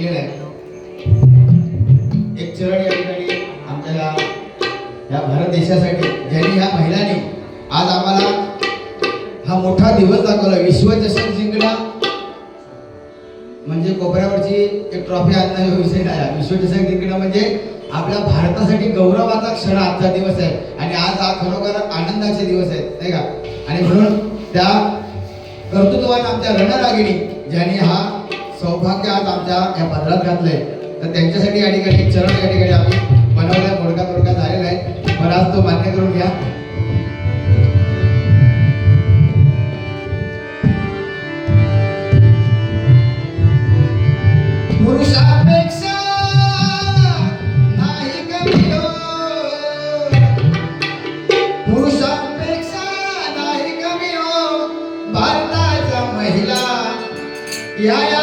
जिंकलेला आहे एक चरण या ठिकाणी आमच्या या भारत देशासाठी ज्यांनी ह्या महिलांनी आज आम्हाला हा मोठा दिवस दाखवला. विश्वचषक जिंकला. म्हणजे कोपऱ्यावरची एक ट्रॉफी आणणं हा विषय नाही विश्वचषक जिंकणं म्हणजे आपल्या भारतासाठी गौरवाचा क्षण आजचा दिवस आहे. आणि आज हा खरोखर आनंदाचे दिवस आहेत नाही का? आणि म्हणून त्या कर्तृत्वान आमच्या रणरागिणी ज्यांनी हा सौभाग्य आज आमच्या या पदरात घातलंय तर त्यांच्यासाठी या ठिकाणी चरण या ठिकाणी आम्ही बनवल्या. मोडका तोडका झालेला आहे. पण आज तो मान्य करून घ्या. Yeah, yeah.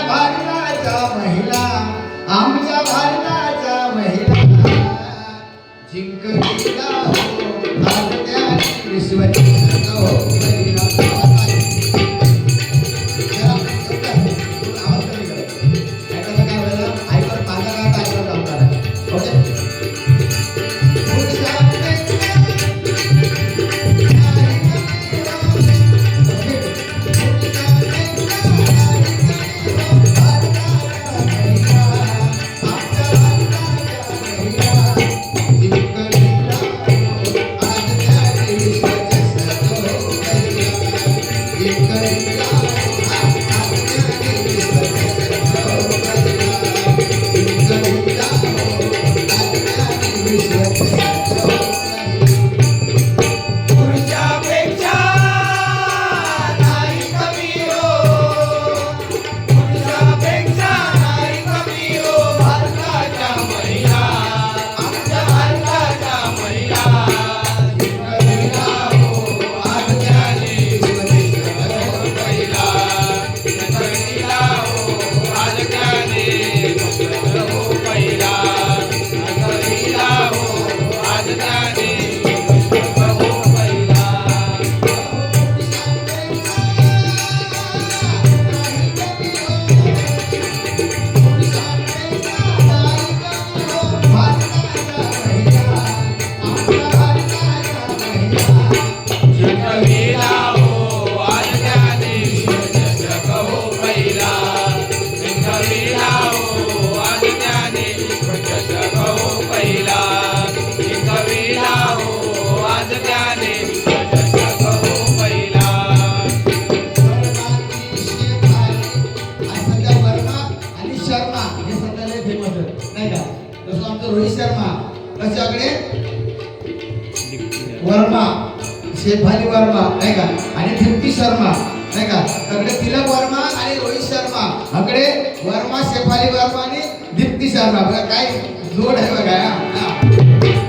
शर्मा. हे सध्या लय फेमस आहेत नाही का? जसं आमचं रोहित शर्मा. कशाकडे? वर्मा. शेफाली वर्मा. नाही का? आणि दीप्ती शर्मा. नाही का? तकडे तिलक वर्मा आणि रोहित शर्मा. अकडे वर्मा शेफाली वर्मा आणि दीप्ती शर्मा. बघा काय जोड आहे बघा